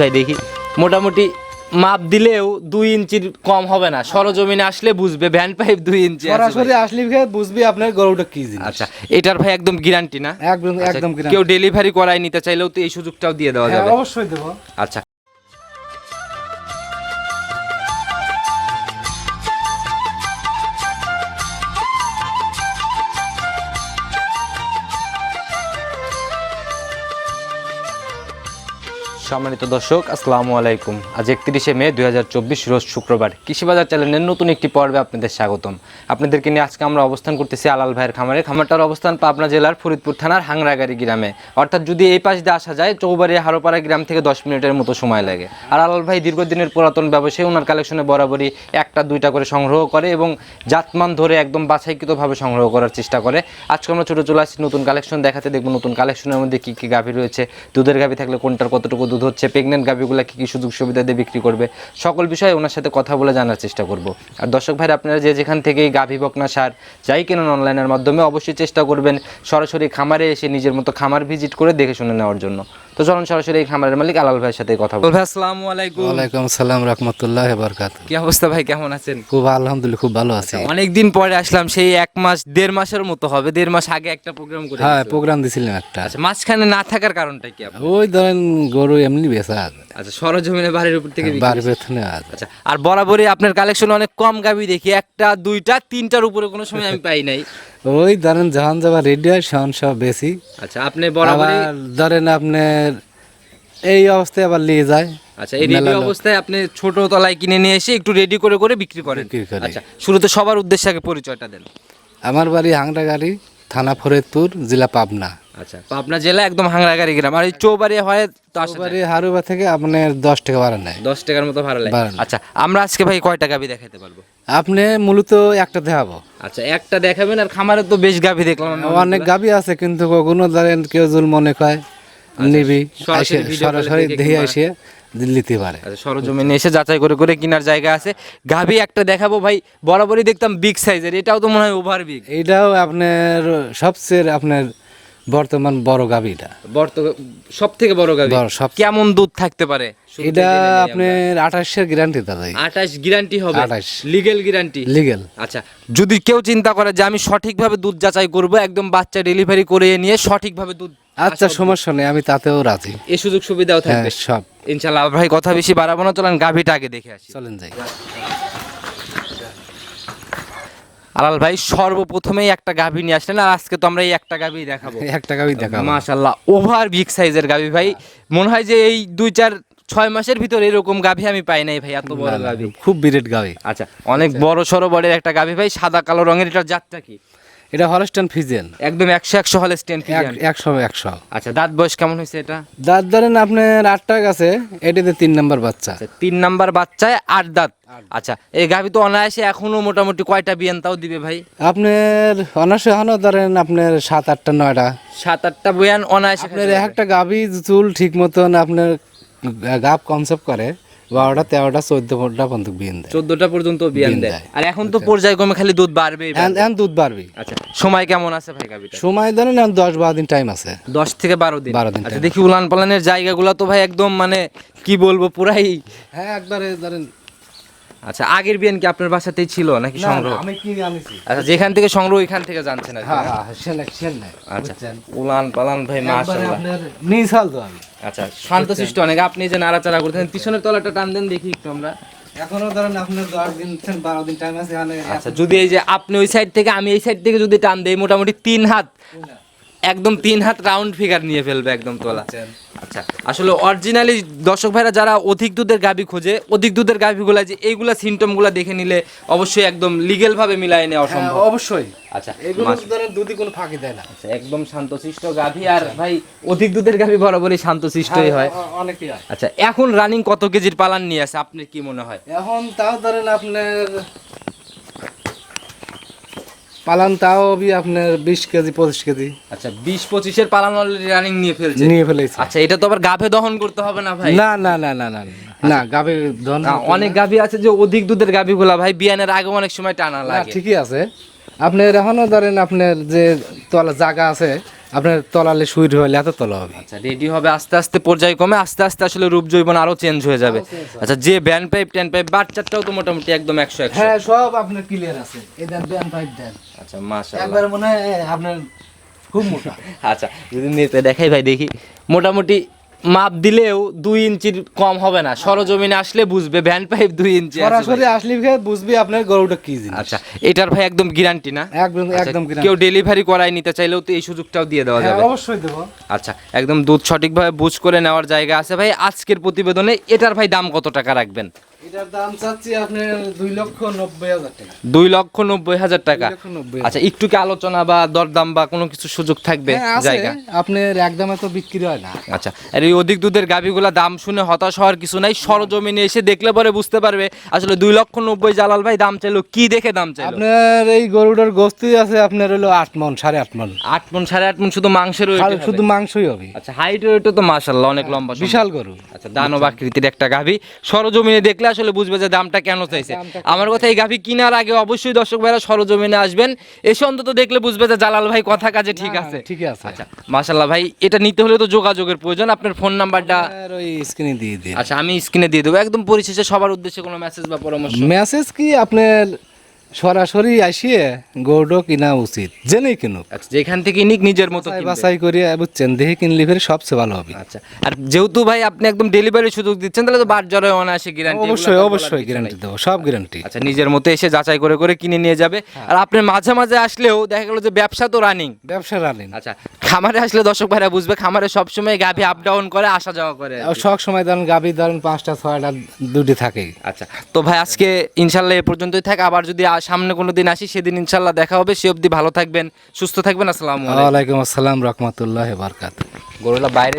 ভাই দেখি। মোটামুটি মাপ দিলেও দুই ইঞ্চির কম হবে না। সরজমিনে আসলে বুঝবে ভ্যান পাইপ দুই ইঞ্চি সরাসরি আসলে বুঝবি আপনার গরুটা কি জিনিস। আচ্ছা এটার ভাই একদম গ্যারান্টি না? একদম আচ্ছা, একদম কেউ ডেলিভারি করাই নিতে চাইলেও তো এই সুযোগটাও দিয়ে দেওয়া হ্যাঁ, যাবে। অবশ্যই দেবো। আচ্ছা। সম্মানিত দর্শক, আসসালামু আলাইকুম। আজ একত্রিশে মে দু হাজার চব্বিশ, রোজ শুক্রবার। কৃষিবাজার চ্যানেলের নতুন একটি পর্বে আপনাদের স্বাগতম। আপনাদেরকে নিয়ে আজকে আমরা অবস্থান করতেছি আলাল ভাইয়ের খামারে। খামারটার অবস্থান পাবনা জেলার ফরিদপুর থানার হাংরাগাড়ি গ্রামে। অর্থাৎ যদি এই পাশ দিয়ে আসা যায় চৌবাড়ি হারোপাড়া গ্রাম থেকে দশ মিনিটের মতো সময় লাগে। আর আলাল ভাই দীর্ঘদিনের পুরাতন ব্যবসায়ী, ওনার কালেকশনে বরাবরই একটা, দুইটা করে সংগ্রহ করে এবং জাতমান ধরে একদম বাছাইকৃতভাবে সংগ্রহ করার চেষ্টা করে। আজকে আমরা ছোটো চলে আসছি নতুন কালেকশন দেখাতে। দেখব নতুন কালেকশনের মধ্যে কী কী গাভী রয়েছে। দুধের গাভী থাকলে কোনটার কতটুকু দুধ হচ্ছে প্রেগনেন্ট গাভীগুলা কী কী সুযোগ সুবিধা দিয়ে বিক্রি করবে, সকল বিষয়ে ওনার সাথে কথা বলে জানার চেষ্টা করব। আর দর্শক ভাই আপনারা যে যেখান থেকে গাভী বকনা সার যাই কেনেন অনলাইনের মাধ্যমে অবশ্যই চেষ্টা করবেন সরাসরি খামারে এসে নিজের মতো খামার ভিজিট করে দেখে শুনে নেওয়ার জন্য। তো চলুন সরাসরি এই খামারের মালিক আলাল ভাইয়ের সাথে কথা বলব ভাই আসসালামু আলাইকুম। ওয়ালাইকুম সালাম রহমতুল্লাহ বরকাত কি অবস্থা ভাই কেমন আছেন? খুব আলহামদুলিল্লাহ খুব ভালো আছি। অনেকদিন পরে আসলাম সেই এক মাস দেড় মাসের মতো হবে দেড় মাস আগে একটা প্রোগ্রাম করে হ্যাঁ প্রোগ্রাম দিছিলাম একটা। আচ্ছা মাঝখানে না থাকার কারণটা কি আপনার? ওই ধরেন গরু এমনি বেচা আছে আচ্ছা সরজমিনে বাড়ির উপর থেকে বিক্রি বার বেতনে আচ্ছা আর বরাবরই আপনার কালেকশন অনেক কম গাবি দেখি একটা দুইটা তিনটার উপরে কোনো সময় আমি পাই নাই। ওই ধরেন যখন যাবার রেডি হয় সহন সব বেশি। আচ্ছা আপনি বরাবর আবার ধরেন আপনার এই অবস্থায় আবার নিয়ে যায়। আচ্ছা এই রেডি অবস্থায় আপনি ছোট তলায় কিনে নিয়ে এসে একটু রেডি করে করে বিক্রি করেন। আচ্ছা শুরুতে সবার উদ্দেশ্যে আগে পরিচয়টা দেন। আমার বাড়ি হাংরাগাড়ি থানা ফরিদপুর জেলা পাবনা। আচ্ছা পাবনা জেলা একদম হাংরাগাড়ি গ্রাম। আর এই চৌবাড়ি হয় তো আসা হারুবা থেকে আপনার দশ টাকা ভাড়া নেয়। দশ টাকার মতো ভাড়া লাগে নেয়। আচ্ছা আমরা আজকে ভাই কয়টা গাবি দেখাতে পারব? আপনি মূলত একটা দেখাবো। আচ্ছা একটা দেখাবেন আর খামারে তো বেশ গাভি দেখলাম অনেক গাবি আছে কিন্তু কখনো ধরেন কেউ জুল মনে নিবি সরাসরি আইসে- video call এ সরাসরি দেখে এসে নিতে পারে। আচ্ছা সরজমিনে এসে যাচাই করে করে কেনার জায়গা আছে। গাভি একটা দেখাবো ভাই বরাবরই দেখতাম বিগ সাইজের এটাও তো মনে হয় ওভার বিগ এইটাও আপনার সবচেয়ে আপনার বর্তমান বড় বর্ত সব থেকে বড় গাভি কেমন দুধ থাকতে পারে? এটা আপনার আঠাশের গ্যারান্টি দাদা আঠাশ গ্যারান্টি হবে। 28 লিগেল গ্যারান্টি লিগেল আচ্ছা যদি কেউ চিন্তা করে যে আমি সঠিকভাবে দুধ যাচাই করব একদম বাচ্চা ডেলিভারি করে নিয়ে সঠিকভাবে দুধ আচ্ছা সমস্যা নেই আমি তাতেও রাজি। এই সুযোগ সুবিধাও হ্যাঁ থাকবে সব। ইনশাল্লাহ ভাই কথা বেশি বাড়াবো না। চলেন গাভিটা আগে দেখে আসি। চলেন যাই। আলাল ভাই সর্বপ্রথমেই একটা গাভি নিয়ে আসলেন আর আজকে তো আমরা এই একটা গাভি দেখাবো। একটা গাভি দেখাবো। মাশাল্লাহ ওভার বিগ সাইজের গাভি ভাই। মনে হয় যে এই দুই চার ছয় মাসের ভিতরে এরকম গাভি আমি পাই নাই ভাই এত বড় গাভি। খুব বিরেট গাভী। আচ্ছা অনেক বড় সড়ো বড়ের একটা গাভি ভাই সাদা কালো রঙের এটার জাতটা কি? এটা হলস্টান ফিজেন একদম একশো একশো হলে স্টেন একশো একশো। আচ্ছা দাঁত বয়স কেমন হয়েছে এটা? দাঁত ধরেন আপনার আটটা গেছে এটাতে তিন নাম্বার বাচ্চা। আচ্ছা তিন নাম্বার বাচ্চায় আট দাঁত। আচ্ছা এই গাভি তো অনায়াসে এখনও মোটামুটি কয়টা বিয়ান তাও দিবে ভাই? আপনার অনায়াসে হনো ধরেন আপনার সাত আটটা নয়টা। সাত আটটা বিয়ান অনায়াসে আপনার একটা গাভি চুল ঠিক মতন আপনার গাপ কনসেপ্ট করে। বারোটা তেরোটা চোদ্দটা পর্যন্ত বিয়ান দেয়। চোদ্দটা পর্যন্ত বিয়ান দেয়। আর এখন তো পর্যায়ক্রমে খালি দুধ বাড়বে এখন- এখন দুধ বাড়বে আচ্ছা সময় কেমন আছে ভাই গাভিটা? সময় ধরেন এখন দশ বারো দিন টাইম আছে। দশ থেকে বারো দিন। বারো দিন আচ্ছা দেখি উলান পালানের জায়গাগুলো তো ভাই একদম মানে কি বলব পুরাই হ্যাঁ একবারে ধরেন আচ্ছা আগের বিয়ান কি আপনার বাসাতেই ছিল নাকি সংগ্রহ? আমি কি আনিছি। আচ্ছা যেখান থেকে সংগ্রহ ওইখান থেকে জানছেন আর হ্যাঁ? হ্যাঁ নাই আচ্ছা উলান পালান ভাই মাশাআল্লাহ। আপনার নিশাল তো আমি। আচ্ছা শান্তশিষ্ট অনেক আপনি যে নাড়াচাড়া করতেছেন পিছনের তলাটা টান দেন দেখি একটু আমরা। এখনও ধরেন আপনার দশ দিন বারো দিন টাইম আছে আচ্ছা যদি এই যে আপনি ওই সাইড থেকে আমি এই সাইড থেকে যদি টান দেই মোটামুটি তিন হাত। একদম তিন হাত রাউন্ড ফিগার নিয়ে ফেলবে একদম তোলা। আচ্ছা। আসলে অরিজিনালি দর্শক ভাইরা যারা অধিক দুধের গাভী খোঁজে অধিক দুধের গাভীগুলা যে এইগুলা সিমটমগুলা দেখে নিলে অবশ্যই একদম লিগেল ভাবে মিলাই নেওয়া হ্যাঁ, সম্ভব অবশ্যই। আচ্ছা এগুলো ধরেন দুধই কোনো ফাঁকি দেয় না। আচ্ছা একদম শান্তশিষ্ট গাভী আর ভাই অধিক দুধের গাভী বরাবরই শান্তশিষ্টই হয় অনেকেই আচ্ছা এখন রানিং কত কেজির পালান নিয়ে আছে আপনার কি মনে হয়? এখন তাও ধরেন আপনার পালান তাও আপনার বিশ কেজি পঁচিশ কেজি। আচ্ছা বিশ পঁচিশের পালান অলরেডি রানিং নিয়ে ফেলছে। নিয়ে ফেলেছে। আচ্ছা এটা তো আবার গাভে দহন করতে হবে না ভাই? না না না না না না, গাভে দহন অনেক গাভী আছে যে অধিক দুধের গাভীগুলা ভাই বিয়ানের আগে অনেক সময় টানা লাগে। ঠিকই আছে। আপনার এখনও ধরেন আপনার যে তোলা জায়গা আছে আপনার তলালে শুয়ে হলে এত তলা হবে। আচ্ছা রেডি হবে আস্তে আস্তে পর্যায় কমে আস্তে আস্তে আসলে রূপ জৈবন আরও চেঞ্জ হয়ে যাবে। আচ্ছা যে ব্যান্ড পাইপ ট্যান পাইপ বাচ্চাটাও তো মোটামুটি একদম একশো একশো। হ্যাঁ সব আপনার ক্লিয়ার আছে। এই দেন ব্যান্ড পাইপ দেন। আচ্ছা মাশাআল্লাহ। একবার মনে হয় আপনার খুব মোটা। আচ্ছা যদি নিতে দেখাই ভাই দেখি। মোটামুটি মাপ দিলেও দুই ইঞ্চির কম হবে না। সরজমিনে আসলে বুঝবে ভ্যান পাইপ দুই ইঞ্চি সরাসরি আসলে বুঝবি আপনার গরুটা কি জিনিস। আচ্ছা এটার ভাই একদম গ্যারান্টি না? একদম আচ্ছা, একদম কেউ ডেলিভারি করাই নিতে চাইলেও তো এই সুযোগটাও দিয়ে দেওয়া হ্যাঁ যাবে। অবশ্যই দেব। আচ্ছা একদম দুধ সঠিকভাবে বুঝ করে নেওয়ার জায়গা আছে ভাই। আজকের প্রতিবেদনে এটার ভাই দাম কত টাকা রাখবেন? এটার দাম চাচ্ছি আপনার দুই লক্ষ নব্বই হাজার টাকা। দুই লক্ষ নব্বই হাজার টাকা? দুই লক্ষ নব্বই আচ্ছা একটু কি আলোচনা বা দরদাম বা কোনো কিছু সুযোগ থাকবে হ্যাঁ, জায়গা? আপনার একদমে তো বিক্রি হয় না। আচ্ছা আর এই অধিক দুধের গাভিগুলা দাম শুনে হতাশ হওয়ার কিছু নাই সরজমিনে এসে দেখলে পরে বুঝতে পারবে। আসলে দুই লক্ষ নব্বই জালাল ভাই দাম চাইলো কি দেখে দাম চাইলো? আপনার এই গরুটার গোস্তি আছে আপনার হলো আট মন সাড়ে আট মন। আট মন সাড়ে আট মন শুধু মাংসের। শুধু মাংসই হবে। আচ্ছা হাইট ওয়েটও তো মাশাল্লাহ অনেক লম্বা বিশাল গরু। আচ্ছা দানব আকৃতির একটা গাভী। সরজমিনে দেখলে আসলে বুঝবে যে দামটা কেন চাইছে। আমার কথা এই গাভী কেনার আগে অবশ্যই দর্শক ভাইরা সরজমিনে আসবেন। এসে অন্তত দেখলে বুঝবে যে জালাল ভাই কথা কাজে ঠিক আছে। ঠিক আছে। আচ্ছা মাশাল্লাহ ভাই এটা নিতে হলে তো যোগাযোগের প্রয়োজন। আপনার ফোন নাম্বারটা? ওই স্ক্রিনে দিয়ে দিন। আচ্ছা আমি স্ক্রিনে দিয়ে দেবো। একদম পরিশেষে সবার উদ্দেশ্যে কোনো মেসেজ বা পরামর্শ? মেসেজ কি আপনার সরাসরি আসিয়ে গরুটা কিনা উচিত জেনেই কিনুক। আচ্ছা যেখান থেকে নিক নিজের মতো বাছাই কিনবে। বাছাই করে বুঝছেন দেখে কিনলে ফের সবচেয়ে ভালো হবে। আচ্ছা আর যেহেতু ভাই আপনি একদম ডেলিভারি সুযোগ দিচ্ছেন তাহলে তো বার জ্বরে অনায়াসে গ্যারান্টি অবশ্যই অবশ্যই গ্যারান্টি দেবো সব গ্যারান্টি আচ্ছা নিজের মতো এসে যাচাই করে করে কিনে নিয়ে যাবে। আর আপনি মাঝে মাঝে আসলেও দেখা গেল যে ব্যবসা তো রানিং ব্যবসা রানিন আচ্ছা খামারে আসলে দর্শক ভাইরা বুঝবে খামারে সবসময় গাভী আপ ডাউন করে আসা যাওয়া করে আর কি। সব সময় ধরেন গাভি ধরেন পাঁচটা ছয়টা দুটি থাকেই। আচ্ছা তো ভাই আজকে ইনশাল্লাহ এ পর্যন্তই থাক আবার যদি আ- সামনে কোনো দিন আসি সেদিন ইনশাল্লাহ দেখা হবে। সে অবধি ভালো থাকবেন সুস্থ থাকবেন। আসসালামু আলাইকুম। আসসালাম রহমতুল্লাহ বারকাত গরুলা বাইরে